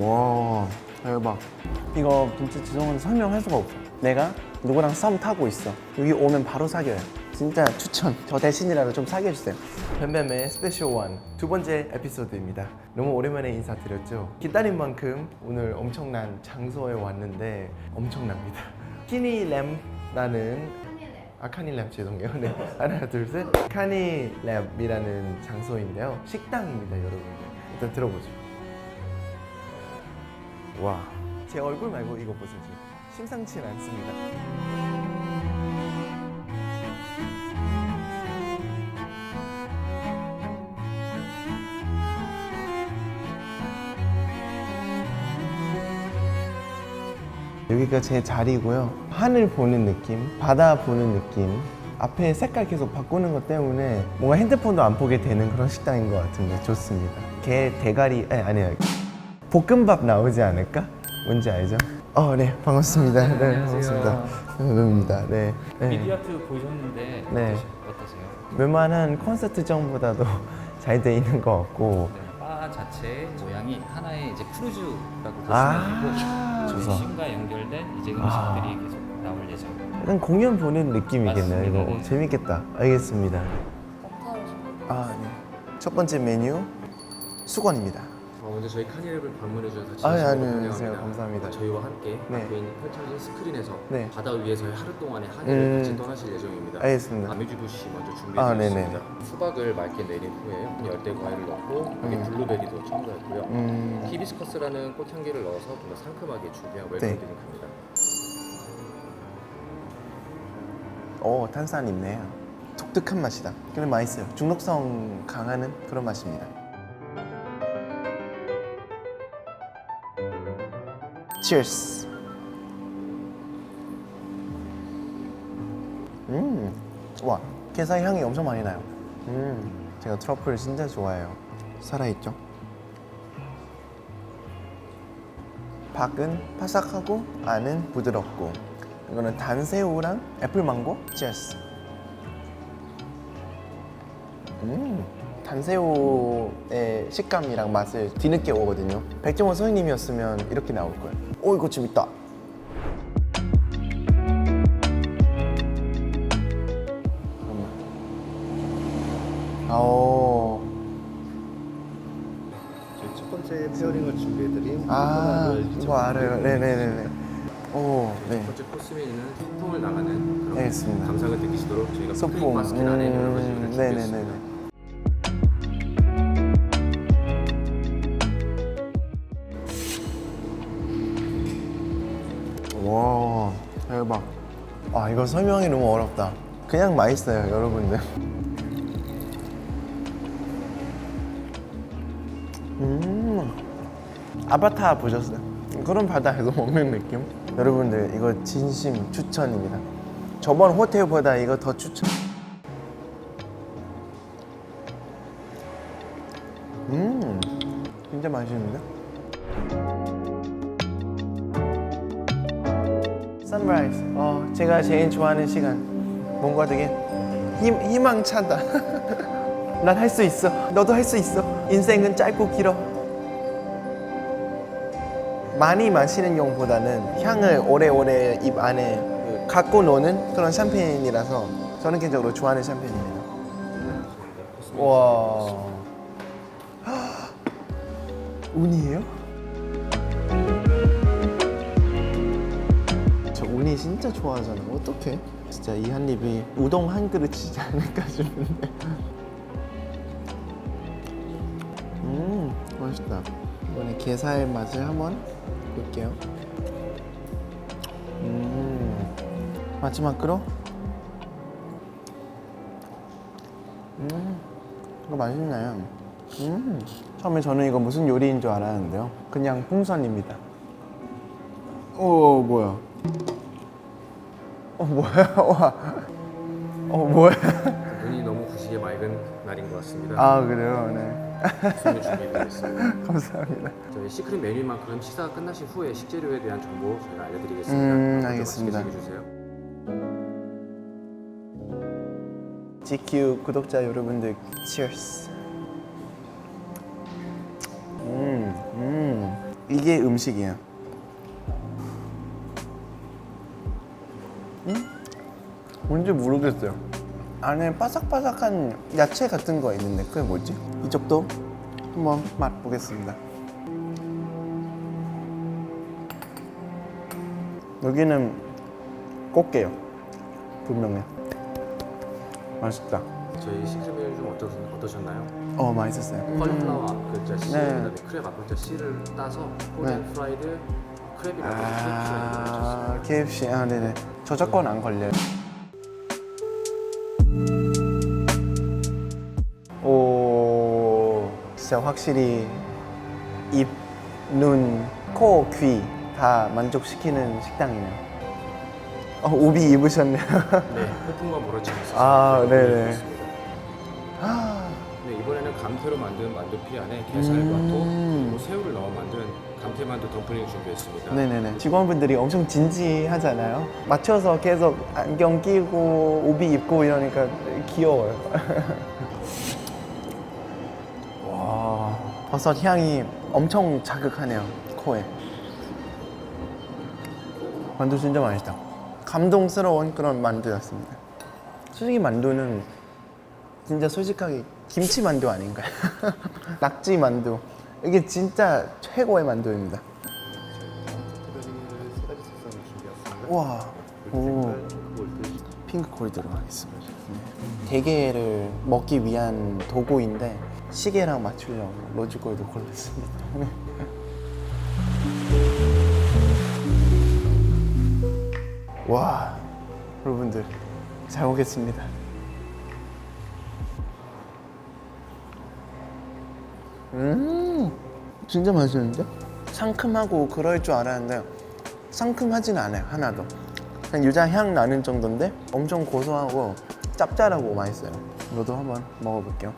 와 대박. 이거 진짜 죄송한데 설명할 수가 없어. 내가 누구랑 썸 타고 있어. 여기 오면 바로 사겨요. 진짜 추천. 저 대신이라도 좀 사겨주세요. 뱀뱀의 스페셜 원두 번째 에피소드입니다. 너무 오랜만에 인사드렸죠? 기다린 만큼 오늘 엄청난 장소에 왔는데 엄청납니다. 키니램라는 아 카니랩 죄송해요. 네. 하나 둘셋. 카니랩이라는 장소인데요. 식당입니다 여러분들. 일단 들어보죠 와, 제 얼굴 말고 이거 보세요. 지금. 심상치 않습니다. 여기가 제 자리고요. 하늘 보는 느낌, 바다 보는 느낌. 앞에 색깔 계속 바꾸는 것 때문에 뭔가 핸드폰도 안 보게 되는 그런 식당인 것 같은데 좋습니다. 게 대가리 아니 아니요 볶음밥 나오지 않을까? 뭔지 알죠? 어, 네 반갑습니다. 네 반갑습니다. 은우입니다. 네. 네. 미디어트 보셨는데 네. 어떠시- 어떠세요? 웬만한 콘서트장보다도 잘 돼 있는 것 같고 네, 바 자체 모양이 하나의 이제 크루즈라고 보시면 아, 되고 좋다. 중심과 연결된 이제 아. 음식들이 계속 나올 예정입니다. 약간 공연 보는 느낌이겠네요. 이거 맞습니다. 오, 재밌겠다. 알겠습니다. 아, 네. 첫 번째 메뉴 수건입니다. 어, 먼저 저희 카니랩을 방문해 주셔서 진심으로 안녕하세요. 환영합니다. 감사합니다. 저희와 함께 네. 앞에 있는 펼쳐진 스크린에서 네. 바다 위에서의 하루 동안의 한일을 음. 같이 떠나실 예정입니다. 알겠습니다. 아미주부시 먼저 아, 준비해드렸습니다. 수박을 맑게 내린 후에 열대 과일을 넣고 여기 음. 블루베리도 첨가했고요. 음, 히비스커스라는 꽃향기를 넣어서 좀 더 상큼하게 준비한 웰컴 네. 드링크입니다. 오, 탄산 있네요. 독특한 맛이다. 근데 맛있어요. 중독성 강하는 그런 맛입니다. Cheers. 음, 와, 게살 향이 엄청 많이 나요. 음, 제가 트러플 진짜 좋아해요. 살아있죠? 밖은 바삭하고 안은 부드럽고 이거는 단새우랑 애플망고? Cheers. 음, 단새우의 식감이랑 맛을 뒤늦게 오거든요. 백종원 선생님이었으면 이렇게 나올 거예요. 오, 이거 재밌다. 잠깐만. 아오. 저희 첫 번째 페어링을 준비해드린 아, 이거 알아요. 네네네네. 오, 네. 첫 번째 코스 메뉴는 소풍을 나가는 그런 알겠습니다. 감상을 느끼시도록 저희가. 소풍 바스켓 안에 여러 가지 음, 준비했습니다. 네네네네. 아, 이거 설명이 너무 어렵다. 그냥 맛있어요, 여러분들. 음, 아바타 보셨어요? 그런 바다에서 먹는 느낌? 여러분들, 이거 진심 추천입니다. 저번 호텔보다 이거 더 추천. 음, 진짜 맛있는데? 선라이즈. 어, 제가 제일 좋아하는 시간. 뭔가 되게 힘, 희망차다. 난 할 수 있어. 너도 할 수 있어. 인생은 짧고 길어. 많이 마시는 용보다는 향을 오래오래 입 안에 그 갖고 노는 그런 샴페인이라서 저는 개인적으로 좋아하는 샴페인입니다. 와. 운이에요? 저 운이 진짜 좋아하잖아. 어떡해? 진짜 이 한 입이 우동 한 그릇이지 않을까 싶은데. 음, 맛있다. 이번에 게살 맛을 한번 볼게요. 음, 마지막으로. 음, 이거 맛있네. 음, 처음에 저는 이거 무슨 요리인 줄 알았는데요. 그냥 풍선입니다. 오, 뭐야? 어, 뭐야? 와. 어, 뭐야? 눈이 너무 부시게 맑은 날인 것 같습니다. 아, 그래요? 네. 수미 준비해드리겠습니다. 감사합니다. 저희 시크릿 메뉴만큼 식사가 끝나신 후에 식재료에 대한 정보 저희가 알려드리겠습니다. 음, 먼저 알겠습니다. 맛있게 즐겨주세요. GQ 구독자 여러분들, cheers. 음, 음. 이게 음식이에요. 뭔지 모르겠어요. 안에 바삭바삭한 야채 같은 거 있는데 그게 뭐지? 이쪽도 한번 맛보겠습니다. 여기는 꽃게요. 분명히. 맛있다. 저희 시즈메일 좀 어떠, 어떠셨나요? 어 맛있었어요. 컬리플라워 앞 글자 씨, 네. 그다음에 크랩 앞 글자 씨를 따서 포렌 네. 프라이드 크랩이라고 아 KFC 아 네네 저작권 안 걸려요. 진짜 확실히 입, 눈, 코, 귀 다 만족시키는 식당이네요. 어, 오비 입으셨네요. 네, 폭풍과 몰아치고 있어서 아, 제가 네네. 보여드리겠습니다. 네, 이번에는 감태로 만든 만두피 안에 게살과 음. 또 새우를 넣어 만든 감태만두 덤플링을 준비했습니다. 네네네. 직원분들이 엄청 진지하잖아요. 맞춰서 계속 안경 끼고 오비 입고 이러니까 귀여워요. 버섯 향이 엄청 자극하네요. 코에. 만두 진짜 맛있다. 감동스러운 그런 만두였습니다. 솔직히 만두는 진짜 솔직하게 김치 만두 아닌가요? 낙지 만두. 이게 진짜 최고의 만두입니다. 와, 오, 핑크 코리도로 하겠습니다. 네. 대게를 먹기 위한 도구인데 시계랑 맞추려고 로즈 골드 골랐습니다. 와, 여러분들 잘 먹겠습니다. 음, 진짜 맛있는데? 상큼하고 그럴 줄 알았는데 상큼하진 않아요 하나도. 그냥 유자 향 나는 정도인데 엄청 고소하고 짭짤하고 맛있어요. 너도 한번 먹어볼게요.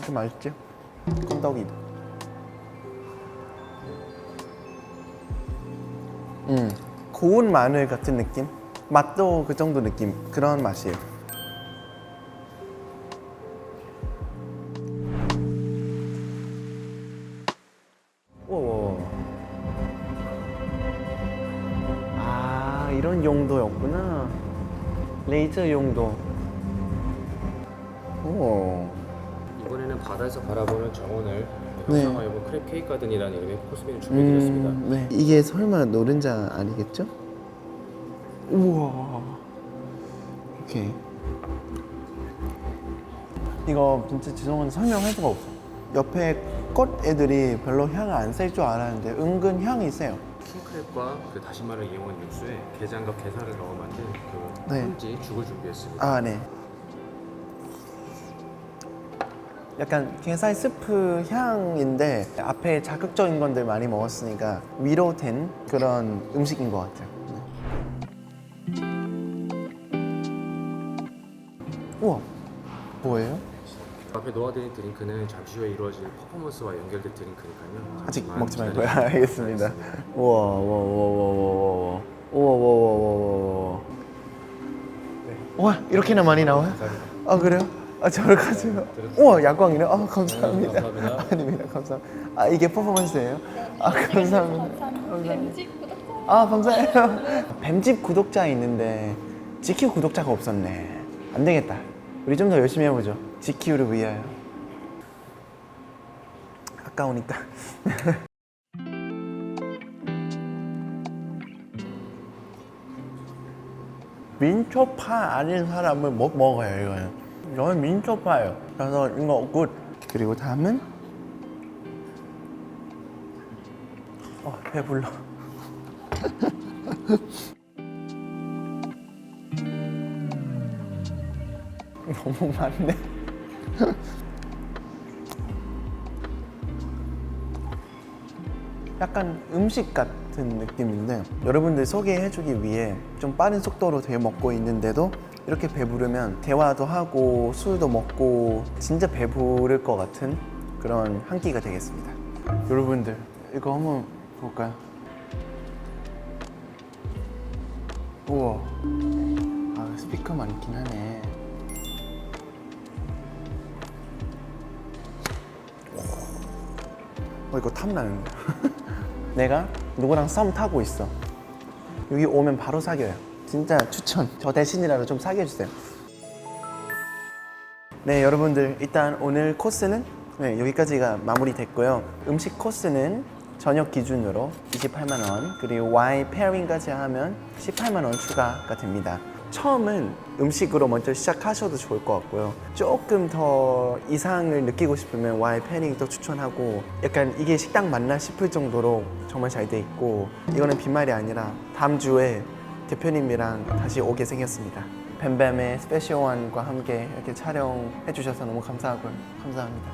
이렇게 맛있지? 껌떡이도. 음, 고운 마늘 같은 느낌? 맛도 그 정도 느낌 그런 맛이에요. 오. 아 이런 용도였구나. 레이저 용도. 오. 이번에는 바다에서 바라보는 정원을 네. 형상화해본 크랩 케이크 가든이라는 이름의 코스메를 준비해드렸습니다. 음, 네. 이게 설마 노른자 아니겠죠? 우와. 오케이. 이거 진짜 죄송한데 설명할 수가 없어. 옆에 꽃 애들이 별로 향을 안 셀 줄 알았는데 은근 향이 세요. 킹크랩과 그 다시마를 이용한 육수에 게장과 게살을 넣어 만든 그 네. 훈지 죽을 준비했습니다. 아, 네. 약간 게살 스프 향인데 앞에 자극적인 건들 많이 먹었으니까 위로 된 그런 음식인 것 같아요. 네. 우와, 뭐예요? 앞에 놓아드린 드링크는 잠시 후에 이루어질 퍼포먼스와 연결될 드링크니까요. 아직 먹지 말고요. 기다려- 알겠습니다. 우와, 우와, 우와, 우와, 우와, 우와, 우와, 우와, 우와, 우와. 와, 이렇게나 많이 나와요? 아 그래요? 아 저를 가세요. 우와 야광이네. 아 감사합니다. 네, 감사합니다. 아닙니다. 감사합니다. 아 이게 퍼포먼스예요? 아 감사합니다. 뱀집 구독자 아 감사해요. 뱀집 구독자 있는데 지키우 구독자가 없었네. 안 되겠다. 우리 좀 더 열심히 해보죠. 지키우를 위하여. 아까우니까. 민초파 아닌 사람은 못 먹어요 이거는. 저는 민초파예요. 그래서 이거 굿. 그리고 다음은 어 배불러. 너무 많네. 약간 음식 같 은 느낌인데 여러분들 소개해주기 위해 좀 빠른 속도로 되게 먹고 있는데도 이렇게 배부르면 대화도 하고 술도 먹고 진짜 배부를 것 같은 그런 한 끼가 되겠습니다. 여러분들 이거 한번 볼까요? 우와, 아 스피커 많긴 하네. 어 이거 탐나는데 내가 누구랑 썸 타고 있어. 여기 오면 바로 사귀어요. 진짜 추천. 저 대신이라도 좀 사귀어주세요. 네 여러분들 일단 오늘 코스는 네, 여기까지가 마무리 됐고요. 음식 코스는 저녁 기준으로 28만 원 그리고 와인 페어링까지 하면 18만 원 추가가 됩니다 처음은 음식으로 먼저 시작하셔도 좋을 것 같고요 조금 더 이상을 느끼고 싶으면 와인 페어링도 추천하고 약간 이게 식당 맞나 싶을 정도로 정말 잘 돼 있고 이거는 빈말이 아니라 다음 주에 대표님이랑 다시 오게 생겼습니다. 뱀뱀의 스페셜원과 함께 이렇게 촬영해 주셔서 너무 감사하고요. 감사합니다.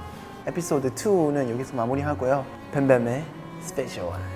에피소드 2는 여기서 마무리하고요. 뱀뱀의 스페셜원.